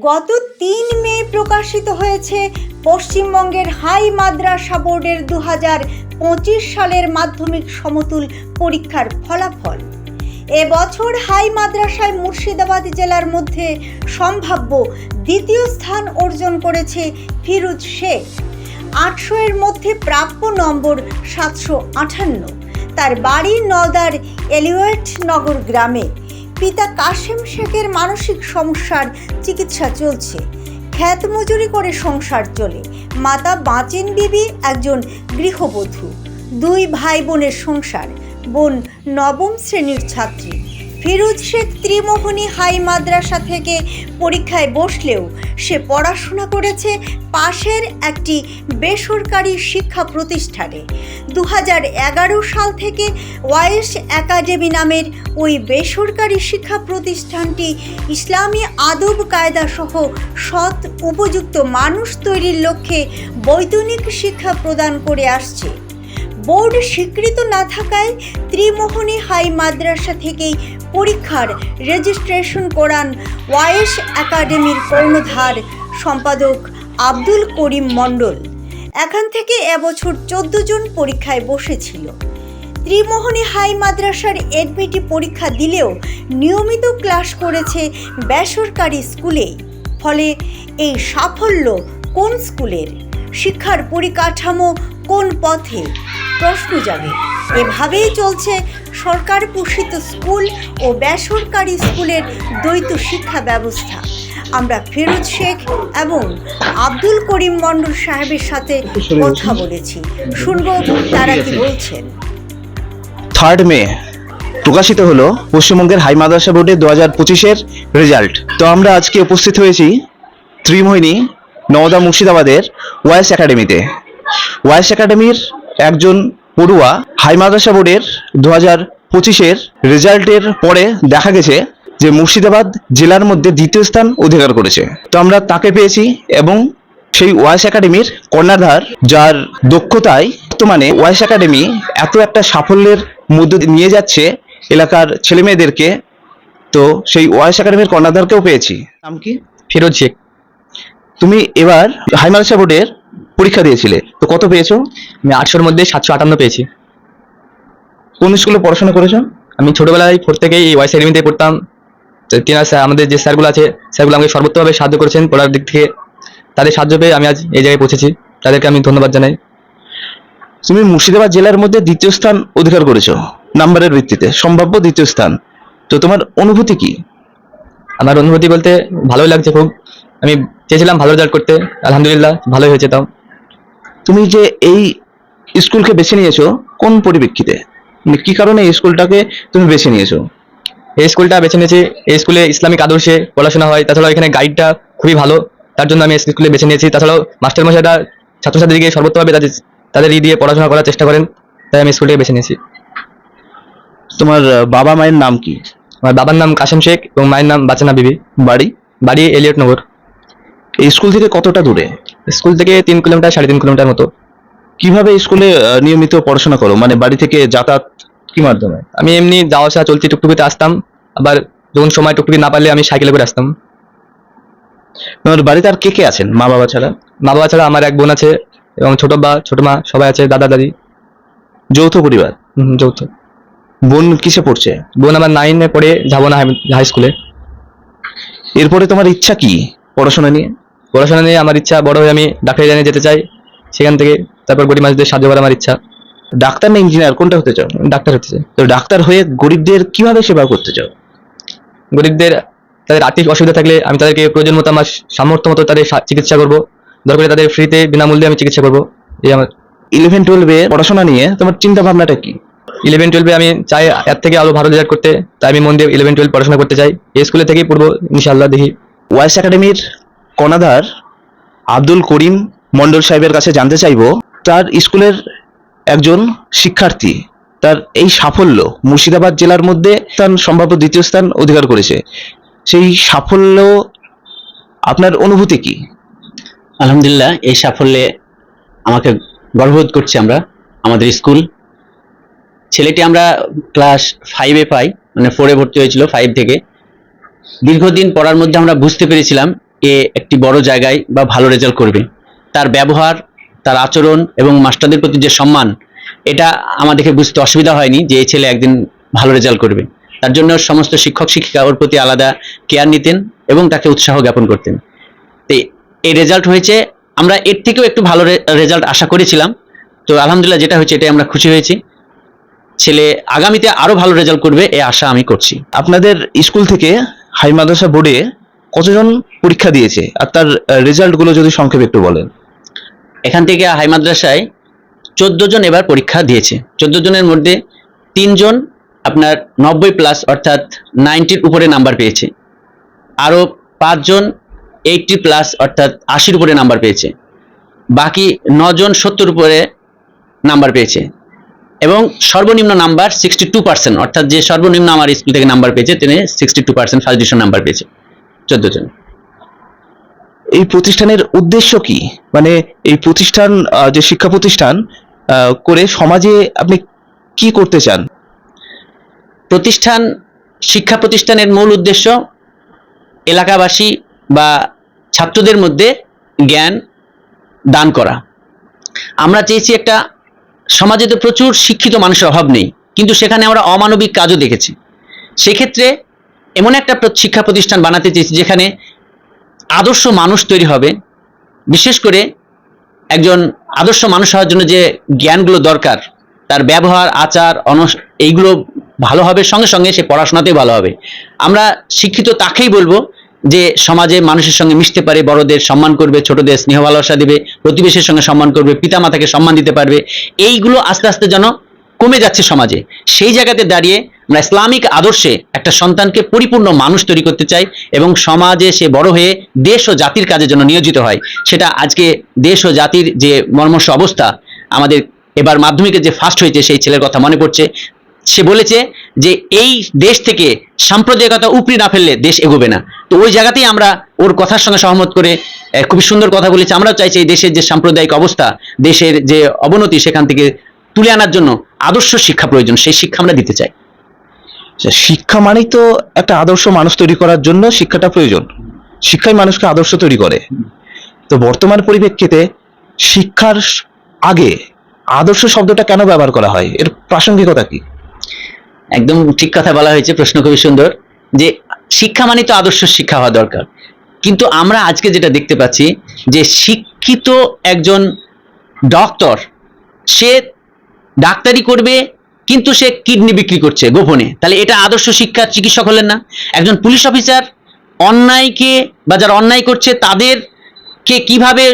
গত তিন মে প্রকাশিত হয়েছে পশ্চিমবঙ্গের হাই মাদ্রাসা বোর্ডের দু পঁচিশ সালের মাধ্যমিক সমতুল পরীক্ষার ফলাফল। এবছর হাই মাদ্রাসায় মুর্শিদাবাদ জেলার মধ্যে সম্ভাব্য দ্বিতীয় স্থান অর্জন করেছে ফিরুজ শেখ। আটশো এর মধ্যে প্রাপ্য নম্বর সাতশো আটান্ন তার বাড়ি নওদার এলিওয়েট নগর গ্রামে। পিতা কাশেম শেখের মানসিক সমস্যার চিকিৎসা চলছে। খ্যাত মজুরি করে সংসার চলে। মাতা বাঁচেন বিবি, একজন গৃহবধূ। দুই ভাই বোনের সংসার। বোন নবম শ্রেণির ছাত্রী। ফিরোজ শেখ ত্রিমোহনী হাই মাদ্রাসা থেকে পরীক্ষায় বসলেও সে পড়াশোনা করেছে পাশের একটি বেসরকারি শিক্ষা প্রতিষ্ঠানে। দু এগারো সাল থেকে ওয়াইস একাডেমি নামের ওই বেসরকারি শিক্ষা প্রতিষ্ঠানটি ইসলামী আদব কায়দাসহ সৎ, উপযুক্ত মানুষ তৈরির লক্ষ্যে বৈতনিক শিক্ষা প্রদান করে আসছে। বোর্ড স্বীকৃত না থাকায় ত্রিমোহনী হাই মাদ্রাসা থেকেই পরীক্ষার রেজিস্ট্রেশন করান ওয়াইস একাডেমির কর্ণধার সম্পাদক আব্দুল করিম মণ্ডল। এখান থেকে এবছর চোদ্দ জন পরীক্ষায় বসেছিল। ত্রিমোহনী হাই মাদ্রাসার এডমিটি পরীক্ষা দিলেও নিয়মিত ক্লাস করেছে বেসরকারি স্কুলেই। ফলে এই সাফল্য কোন স্কুলের? শিক্ষার পরিকাঠামো কোন পথে? প্রশ্ন যাবে এভাবেই চলছে সরকার পোষিত স্কুল ও বেসরকারি স্কুলের দ্বৈত শিক্ষা ব্যবস্থা। আমরা ফিরোজ শেখ এবং আব্দুল করিম মণ্ডল সাহেবের সাথে কথা বলেছি। শুনব তারা কি বলছেন। থার্ড মে প্রকাশিত হলো পশ্চিমবঙ্গের হাই মাদ্রাসা বোর্ডের দু হাজার পঁচিশের রেজাল্ট। তো আমরা আজকে উপস্থিত হয়েছি ত্রিমোহিনী নওদা মুর্শিদাবাদের ওয়াইস একাডেমিতে। ওয়াইস একাডেমির একজন পড়ুয়া হাই মাদ্রাসা বোর্ডের দু হাজার পঁচিশের রেজাল্টের পরে দেখা গেছে যে মুর্শিদাবাদ জেলার মধ্যে দ্বিতীয় স্থান অধিকার করেছে। তো আমরা তাকে পেয়েছি এবং সেই ওয়াইস একাডেমির কর্ণাধার, যার দক্ষতায় বর্তমানে ওয়াইস একাডেমি এত একটা সাফল্যের মধ্য নিয়ে যাচ্ছে এলাকার ছেলে মেয়েদেরকে তো সেই ওয়াইস একাডেমির কর্ণাধারকেও পেয়েছি। নাম কি? ফিরোজ শেখ। তুমি এবার হাই বোর্ডের পরীক্ষা দিয়েছিলে। তো কত পেয়েছ? আমি আটশোর মধ্যে সাতশো আটান্ন পেয়েছি। কোন স্কুলে পড়াশোনা করেছ? আমি ছোটবেলায় ফোর থেকে এই ওয়াইস একাডেমিতে পড়তাম। তো তেনার স্যার আমাদের যে স্যারগুলো আছে, স্যারগুলো আমাকে সর্বোত্তমভাবে সাহায্য করেছেন পড়ার দিক থেকে। তাদের সাহায্য পেয়ে আমি আজ এই জায়গায় পৌঁছেছি। তাদেরকে আমি ধন্যবাদ জানাই। তুমি মুর্শিদাবাদ জেলার মধ্যে দ্বিতীয় স্থান অধিকার করেছ, নাম্বারের ভিত্তিতে। সম্ভাব্য দ্বিতীয় স্থান। তো তোমার অনুভূতি কি? আমার অনুভূতি বলতে ভালোই লাগছে খুব। আমি চেয়েছিলাম ভালো রেজাল্ট করতে। আলহামদুলিল্লাহ ভালোই হয়েছে তাও। তুমি যে এই স্কুলকে বেছে নিয়েছো কোন পরিপ্রেক্ষিতে? মানে কি কারণে এই স্কুলটাকে তুমি বেছে নিয়েছো? এই স্কুলটা বেছে নিয়েছি এই স্কুলে ইসলামিক আদর্শে পড়াশোনা হয় তাছাড়াও এখানে গাইডটা খুবই ভালো। তার জন্য আমি এই স্কুলে বেছে নিয়েছি। তাছাড়াও মাস্টার মশাইরা ছাত্রছাত্রীকে সর্বোত্তমভাবে তাদের তাদের ই দিয়ে পড়াশোনা করার চেষ্টা করেন তাই আমি স্কুলটাকে বেছে নিয়েছি। তোমার বাবা মায়ের নাম কি? আমার বাবার নাম কাশেম শেখ এবং মায়ের নাম বাচনা বিবি। বাড়ি? বাড়ি এলিয়ট নগর। এই স্কুল থেকে কতটা দূরে? স্কুল থেকে তিন কিলোমিটার সাড়ে তিন কিলোমিটার মতো। কীভাবে স্কুলে নিয়মিত পড়াশোনা করো? মানে বাড়ি থেকে যাতায়াত কি মাধ্যমে? আমি এমনি যাওয়া আসা চলতি টুকটুকিতে আসতাম। আবার যখন সময় টুকটুকি না পারলে আমি সাইকেলে করে আসতাম। তোমার বাড়িতে আর কে কে আছেন? মা বাবা ছাড়া? মা বাবা ছাড়া আমার এক বোন আছে এবং ছোট বা ছোট মা সবাই আছে দাদা দাদি। যৌথ পরিবার? যৌথ। বোন কিসে পড়ছে? বোন আমার নাইনে পড়ে যাব না হাই স্কুলে এরপরে তোমার ইচ্ছা কি পড়াশোনা নিয়ে? পড়াশোনা নিয়ে আমার ইচ্ছা বড় হয়ে আমি ডাক্তারি লাইনে যেতে চাই সেখান থেকে তারপর গরিব মানুষদের সাহায্য করা আমার ইচ্ছা। ডাক্তার না ইঞ্জিনিয়ার কোনটা হতে চাও? ডাক্তার হতে চাই। তো ডাক্তার হয়ে গরিবদের কীভাবে সেবা করতে চাও? গরিবদের তাদের আর্থিক অসুবিধা থাকলে আমি তাদেরকে প্রয়োজন মতো আমার সামর্থ্য মতো তাদের চিকিৎসা করব। দরকারে তাদের ফ্রিতে বিনামূল্যে আমি চিকিৎসা করব। এই আমার ইলেভেন টুয়েলভে পড়াশোনা নিয়ে তোমার চিন্তা ভাবনাটা কি ইলেভেন টুয়েলভে আমি চাই এর থেকে আরও ভালো রেজাল্ট করতে তাই আমি মন দিয়ে ইলেভেন টুয়েলভ পড়াশোনা করতে চাই। এই স্কুলে থেকেই পড়ব ইনশাল্লাহ দেখি। ওয়াইস একাডেমির কর্ণাধার আব্দুল করিম মন্ডল সাহেবের কাছে জানতে চাইব, তার স্কুলের একজন শিক্ষার্থী, তার এই সাফল্য মুর্শিদাবাদ জেলার মধ্যে স্থান সম্ভাব্য দ্বিতীয় স্থান অধিকার করেছে। সেই সাফল্য আপনার অনুভূতি কি? আলহামদুলিল্লাহ, এই সাফল্যে আমাকে গর্ববোধ করছি আমরা, আমাদের স্কুল। ছেলেটি আমরা ক্লাস ফাইভে পাই মানে ফোরে ভর্তি হয়েছিল ফাইভ থেকে। দীর্ঘদিন পড়ার মধ্যে আমরা বুঝতে পেরেছিলাম এ একটি বড় জায়গায় বা ভালো রেজাল্ট করবে। তার ব্যবহার, তার আচরণ এবং মাস্টারদের প্রতি যে সম্মান, এটা আমাদেরকে বুঝতে অসুবিধা হয়নি যে এই ছেলে একদিন ভালো রেজাল্ট করবে। তার জন্য সমস্ত শিক্ষক শিক্ষিকা ওর প্রতি আলাদা কেয়ার নিতেন এবং তাকে উৎসাহ জ্ঞাপন করতেন। তো এই রেজাল্ট হয়েছে, আমরা এর থেকেও একটু ভালো রেজাল্ট আশা করেছিলাম। তো আলহামদুলিল্লাহ যেটা হয়েছে এটাই আমরা খুশি হয়েছি। ছেলে আগামীতে আরও ভালো রেজাল্ট করবে এ আশা আমি করছি। আপনাদের স্কুল থেকে হাই মাদ্রাসা বোর্ডে কতজন পরীক্ষা দিয়েছে? আর তার রেজাল্টগুলো যদি সংক্ষেপে একটু বলেন। এখান থেকে হাই মাদ্রাসায় চোদ্দ জন এবার পরীক্ষা দিয়েছে। চোদ্দ জনের মধ্যে তিনজন আপনার নব্বই প্লাস অর্থাৎ নাইনটির উপরে নাম্বার পেয়েছে। আরও পাঁচজন এইটটি প্লাস অর্থাৎ আশির উপরে নাম্বার পেয়েছে। বাকি নজন সত্তর উপরে নাম্বার পেয়েছে। এবং সর্বনিম্ন নাম্বার সিক্সটি টু পার্সেন্ট অর্থাৎ যে সর্বনিম্ন আমার স্কুল থেকে নাম্বার পেয়েছে, তিনি sixty two percent first division number পেয়েছে। চোদ্দ জন। এই প্রতিষ্ঠানের উদ্দেশ্য কি? মানে এই প্রতিষ্ঠান যে শিক্ষা প্রতিষ্ঠান করে সমাজে আপনি কি করতে চান? প্রতিষ্ঠান, শিক্ষা প্রতিষ্ঠানের মূল উদ্দেশ্য এলাকাবাসী বা ছাত্রদের মধ্যে জ্ঞান দান করা। আমরা চেয়েছি একটা, সমাজে তো প্রচুর শিক্ষিত মানুষের অভাব নেই, কিন্তু সেখানে আমরা অমানবিক কাজও দেখেছি। সেক্ষেত্রে এমন একটা শিক্ষা প্রতিষ্ঠান বানাতে চেয়েছি যেখানে আদর্শ মানুষ তৈরি হবে। বিশেষ করে একজন আদর্শ মানুষ হওয়ার জন্য যে জ্ঞানগুলো দরকার, তার ব্যবহার, আচার, অনস এইগুলো ভালো হবে, সঙ্গে সঙ্গে সে পড়াশোনাতেই ভালো হবে। আমরা শিক্ষিত তাকেই বলব যে সমাজে মানুষের সঙ্গে মিশতে পারে, বড়দের সম্মান করবে, ছোটদের স্নেহ ভালোবাসা দেবে, প্রতিবেশীর সঙ্গে সম্মান করবে, পিতামাতাকে সম্মান দিতে পারবে। এইগুলো আস্তে আস্তে যেন কমে যাচ্ছে সমাজে। সেই জায়গাতে দাঁড়িয়ে আমরা ইসলামিক আদর্শে একটা সন্তানকে পরিপূর্ণ মানুষ তৈরি করতে চাই এবং সমাজে সে বড় হয়ে দেশ ও জাতির কাজের জন্য নিয়োজিত হয়। সেটা আজকে দেশ ও জাতির যে মর্মস্ব অবস্থা, আমাদের এবার মাধ্যমিকে যে ফার্স্ট হয়েছে সেই ছেলের কথা মনে পড়ছে। সে বলেছে যে এই দেশ থেকে সাম্প্রদায়িকতা উপরি না ফেললে দেশ এগোবে না। তো ওই জায়গাতেই আমরা ওর কথার সঙ্গে সহমত করে খুবই সুন্দর কথা বলেছি। আমরাও চাইছি এই দেশের যে সাম্প্রদায়িক অবস্থা, দেশের যে অবনতি সেখান থেকে তুলে আনার জন্য আদর্শ শিক্ষা প্রয়োজন সেই শিক্ষা আমরা দিতে চাই। আচ্ছা, শিক্ষা মানেই তো একটা আদর্শ মানুষ তৈরি করার জন্য শিক্ষাটা প্রয়োজন। শিক্ষাই মানুষকে আদর্শ তৈরি করে। তো বর্তমান পরিপ্রেক্ষিতে শিক্ষার আগে আদর্শ শব্দটা কেন ব্যবহার করা হয়? এর প্রাসঙ্গিকতা কি? একদম ঠিক কথা বলা হয়েছে প্রশ্ন খুবই সুন্দর যে শিক্ষা মানে তো আদর্শ শিক্ষা হওয়া দরকার। কিন্তু আমরা আজকে যেটা দেখতে পাচ্ছি যে শিক্ষিত একজন ডক্টর সে ডাক্তারি করবে, কিন্তু সে কিডনি বিক্রি করছে গোপনে। তাহলে এটা আদর্শ শিক্ষার চিকিৎসক হলেন না। একজন পুলিশ অফিসার অন্যায়কে বা যারা অন্যায় করছে তাদের কে কীভাবে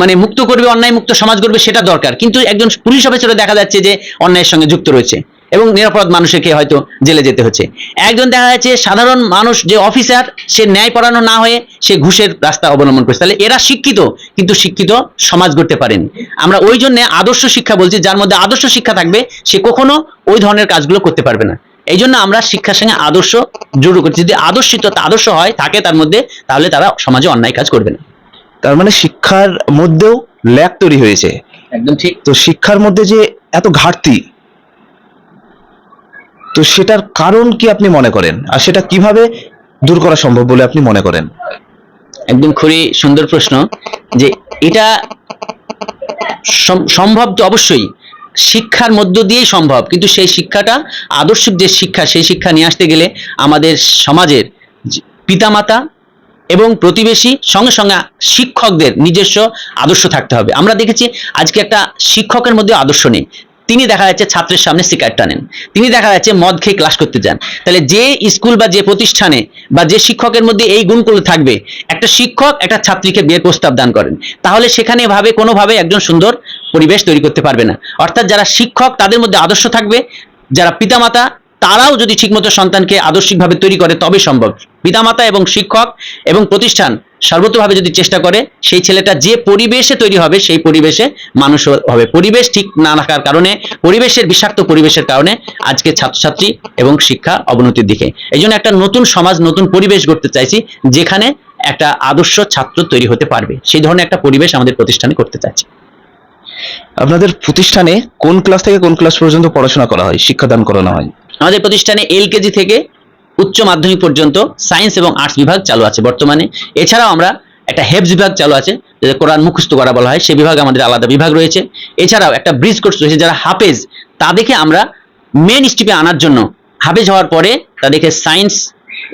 মানে মুক্ত করবে অন্যায় মুক্ত সমাজ করবে সেটা দরকার। কিন্তু একজন পুলিশ অফিসারও দেখা যাচ্ছে যে অন্যায়ের সঙ্গে যুক্ত রয়েছে। এবং নিরাপরাধ মানুষকে হয়তো জেলে যেতে হচ্ছে। একজন দেখা যাচ্ছে সাধারণ মানুষ যে অফিসার সে ন্যায় পড়ানো না হয়ে সে ঘুষের রাস্তা অবলম্বন করছে। তাহলে এরা শিক্ষিত কিন্তু শিক্ষিত সমাজ গড়তে পারেন। আমরা ওই জন্য আদর্শ শিক্ষা বলছি যার মধ্যে আদর্শ শিক্ষা থাকবে সে কখনো ওই ধরনের কাজগুলো করতে পারবে না। এই জন্য আমরা শিক্ষার সঙ্গে আদর্শ জড়ো করছি। যদি আদর্শিত আদর্শ হয় থাকে তার মধ্যে তাহলে তারা সমাজে অন্যায় কাজ করবে না। তার মানে শিক্ষার মধ্যেও ল্যাক তৈরি হয়েছে। একদম ঠিক। তো শিক্ষার মধ্যে যে এত ঘাটতি তো সেটার কারণ কি আপনি মনে করেন? আর সেটা কীভাবে দূর করা সম্ভব বলে আপনি মনে করেন? একদম খুবই সুন্দর প্রশ্ন যে এটা সম্ভব তো অবশ্যই। শিক্ষার মধ্য দিয়েই সম্ভব। কিন্তু সেই শিক্ষাটা, আদর্শিক যে শিক্ষা, সেই শিক্ষা নিয়ে আসতে গেলে আমাদের সমাজের পিতামাতা এবং প্রতিবেশী সঙ্গে সঙ্গে শিক্ষকদের নিজস্ব আদর্শ থাকতে হবে। আমরা দেখেছি আজকে একটা শিক্ষকের মধ্যে আদর্শ নেই। তিনি দেখা যাচ্ছে ছাত্রের সামনে সিগারেট টানেন। তিনি দেখা যাচ্ছে মদ খেয়ে ক্লাস করতে যান। তাহলে যে স্কুল বা যে প্রতিষ্ঠানে বা যে শিক্ষকের মধ্যে এই গুণগুলো থাকবে, একটা শিক্ষক একটা ছাত্রীকে বিয়ের প্রস্তাব দান করেন। তাহলে সেখানে ভাবে কোনোভাবে একজন সুন্দর পরিবেশ তৈরি করতে পারবে না। অর্থাৎ যারা শিক্ষক, তাদের মধ্যে আদর্শ থাকবে। যারা পিতামাতা, তারাও যদি ঠিকমতো সন্তানকে আদর্শিকভাবে তৈরি করে, তবে সম্ভব। পিতামাতা এবং শিক্ষক এবং প্রতিষ্ঠান সর্বতভাবে যদি চেষ্টা করে সেই ছেলেটা যে পরিবেশে তৈরি হবে সেই পরিবেশে মানুষ হবে। পরিবেশ ঠিক না রাখার কারণে পরিবেশের বিষাক্ত পরিবেশের কারণে আজকে ছাত্রছাত্রী এবং শিক্ষা অবনতির দিকে। এই একটা নতুন সমাজ নতুন পরিবেশ গড়তে চাইছি যেখানে একটা আদর্শ ছাত্র তৈরি হতে পারবে। সেই ধরনের একটা পরিবেশ আমাদের প্রতিষ্ঠানে করতে চাচ্ছি আপনাদের প্রতিষ্ঠানে কোন ক্লাস থেকে কোন ক্লাস পর্যন্ত পড়াশোনা করা হয়? শিক্ষাদান করানো হয়? আমাদের প্রতিষ্ঠানে এলকেজি থেকে উচ্চ মাধ্যমিক পর্যন্ত সায়েন্স এবং আর্টস বিভাগ চালু আছে বর্তমানে। এছাড়াও আমরা একটা হেপস বিভাগ চালু আছে যেটা কোরআন মুখস্থ করা বলা হয়। সে বিভাগ আমাদের আলাদা বিভাগ রয়েছে। এছাড়াও একটা ব্রিজ কোর্স রয়েছে যারা হাফেজ তাদেরকে আমরা মেন স্ট্রিপে আনার জন্য হাফেজ হওয়ার পরে তাদেরকে সায়েন্স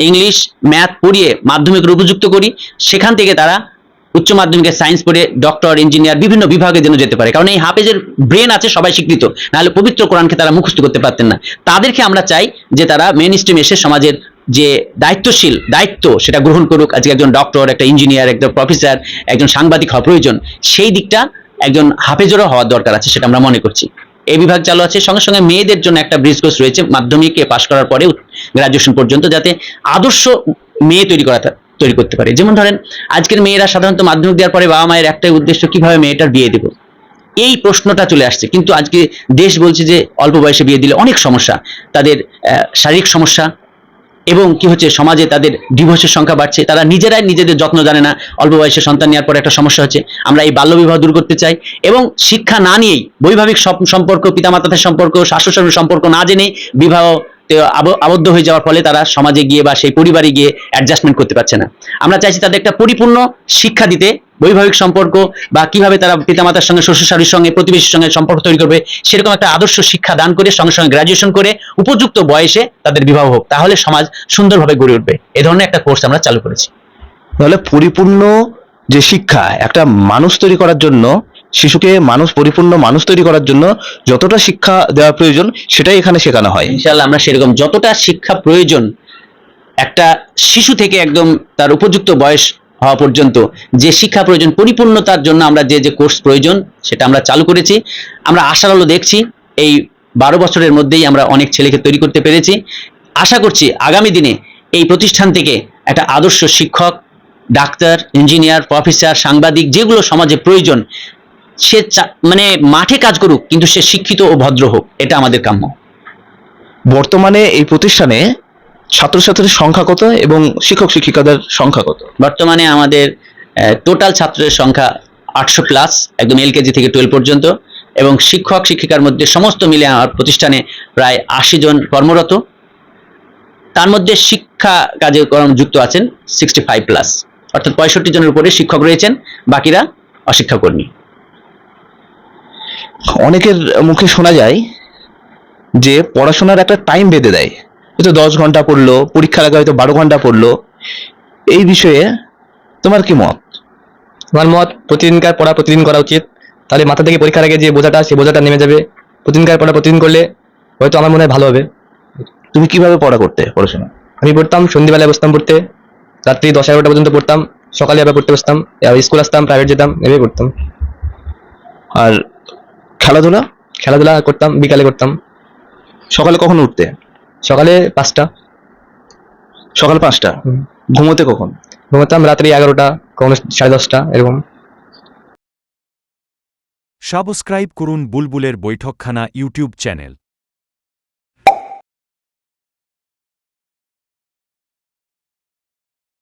ইংলিশ ম্যাথ পড়িয়ে মাধ্যমিক উপযুক্ত করি। সেখান থেকে তারা উচ্চ মাধ্যমিকে সায়েন্স পড়ে ডক্টর ইঞ্জিনিয়ার বিভিন্ন বিভাগে যেন যেতে পারে। কারণ এই হাফেজের ব্রেন আছে, সবাই স্বীকৃত নাহলে পবিত্র কোরআনকে তারা মুখস্থ করতে পারতেন না। তাদেরকে আমরা চাই যে তারা মেন স্ট্রিম এসে সমাজের যে দায়িত্বশীল, দায়িত্ব সেটা গ্রহণ করুক। আজকে একজন ডক্টর একটা ইঞ্জিনিয়ার একজন প্রফেসর একজন সাংবাদিক হওয়া প্রয়োজন। সেই দিকটা একজন হাফেজেরও হওয়ার দরকার আছে সেটা আমরা মনে করছি। এই বিভাগ চালু আছে। সঙ্গে সঙ্গে মেয়েদের জন্য একটা ব্রিজ কোর্স রয়েছে। মাধ্যমিকে পাশ করার পরে গ্রাজুয়েশন পর্যন্ত যাতে আদর্শ মেয়ে তৈরি করা তৈরি করতে পারে। যেমন ধরেন, আজকের মেয়েরা সাধারণত মাধ্যমিক দেওয়ার পরে বাবা মায়ের একটাই উদ্দেশ্য কীভাবে মেয়েটার বিয়ে দেবো? এই প্রশ্নটা চলে আসছে। কিন্তু আজকে দেশ বলছে যে অল্প বয়সে বিয়ে দিলে অনেক সমস্যা। তাদের শারীরিক সমস্যা এবং কি হচ্ছে, সমাজে তাদের ডিভোর্সের সংখ্যা বাড়ছে। তারা নিজেরাই নিজেদের যত্ন জানে না। অল্প বয়সে সন্তান নেওয়ার পরে একটা সমস্যা হচ্ছে। আমরা এই বাল্যবিবাহ দূর করতে চাই এবং শিক্ষা না নিয়েই বৈভাবিক সম্পর্ক, পিতামাতাদের সম্পর্ক শাশুড় সম্পর্ক না জেনে বিবাহ আবদ্ধ হয়ে যাওয়ার ফলে তারা সমাজে গিয়ে বা সেই পরিবারে গিয়ে অ্যাডজাস্টমেন্ট করতে পারছে না। আমরা চাইছি তাদের একটা পরিপূর্ণ শিক্ষা দিতে, বৈবাহিক সম্পর্ক বা কীভাবে তারা পিতামাতার সঙ্গে শ্বশুর শাশুড়ির সঙ্গে, প্রতিবেশীর সঙ্গে সম্পর্ক তৈরি করবে, সেরকম একটা আদর্শ শিক্ষা দান করে সঙ্গে সঙ্গে গ্রাজুয়েশন করে উপযুক্ত বয়সে তাদের বিবাহ হোক, তাহলে সমাজ সুন্দরভাবে গড়ে উঠবে। এ ধরনের একটা কোর্স আমরা চালু করেছি। তাহলে পরিপূর্ণ যে শিক্ষা, একটা মানুষ তৈরি করার জন্য শিশুকে মানুষ, পরিপূর্ণ মানুষ তৈরি করার জন্য যতটা শিক্ষা দেওয়া প্রয়োজন সেটাই এখানে শেখানো হয়। ইনশাআল্লাহ আমরা সেরকম যতটা শিক্ষা প্রয়োজন, একটা শিশু থেকে একদম তার উপযুক্ত বয়স হওয়া পর্যন্ত যে শিক্ষা প্রয়োজন, পরিপূর্ণতার জন্য আমরা যে যে কোর্স প্রয়োজন সেটা আমরা চালু করেছি। আমরা আশার আলো দেখছি, এই বারো বছরের মধ্যেই আমরা অনেক ছেলেকে তৈরি করতে পেরেছি। আশা করছি আগামী দিনে এই প্রতিষ্ঠান থেকে একটা আদর্শ শিক্ষক, ডাক্তার, ইঞ্জিনিয়ার, প্রফেসর, সাংবাদিক যেগুলো সমাজে প্রয়োজন সে চা- মানে মাঠে কাজ করুক কিন্তু সে শিক্ষিত ও ভদ্র হোক এটা আমাদের কাম্য। বর্তমানে এই প্রতিষ্ঠানে ছাত্রছাত্রীর সংখ্যা কত এবং শিক্ষক শিক্ষিকাদের সংখ্যা কত? বর্তমানে আমাদের টোটাল ছাত্রের সংখ্যা আটশো প্লাস একদম এলকেজি থেকে টুয়েলভ পর্যন্ত এবং শিক্ষক শিক্ষিকার মধ্যে সমস্ত মিলে আমার প্রতিষ্ঠানে প্রায় আশি জন কর্মরত। তার মধ্যে শিক্ষা কাজে যুক্ত আছেন সিক্সটি ফাইভ প্লাস অর্থাৎ পঁয়ষট্টি জনের উপরে শিক্ষক রয়েছেন বাকিরা অশিক্ষাকর্মী। অনেকের মুখে শোনা যায় যে পড়াশোনার একটা টাইম বেঁধে দেয়। হয়তো দশ ঘণ্টা পড়ল পরীক্ষার আগে হয়তো বারো ঘণ্টা পড়ল। এই বিষয়ে তোমার কি মত? আমার মত প্রতিদিনকার পড়া প্রতিদিন করা উচিত। তাহলে মাথা থেকে পরীক্ষার আগে যে বোঝাটা সেই বোঝাটা নেমে যাবে। প্রতিদিনকার পড়া প্রতিদিন করলে হয়তো আমার মনে হয় ভালো হবে। তুমি কীভাবে পড়া করতে পড়াশোনা? আমি পড়তাম সন্ধ্যেবেলায় বসতাম পড়তে। রাত্রি দশ এগারোটা পর্যন্ত পড়তাম। সকালে আবার পড়তে বসতাম। স্কুল আসতাম প্রাইভেট যেতাম এভাবে পড়তাম। আর খেলাধুলা? খেলাধুলা করতাম বিকালে করতাম। সকালে কখন উঠতে? সকালে পাঁচটা। সকাল পাঁচটা? ঘুমোতে কখন? ঘুমোতাম রাত্রি এগারোটা কখনো সাড়ে দশটা এরকম। সাবস্ক্রাইব করুন বুলবুলের বৈঠকখানা ইউটিউব চ্যানেল।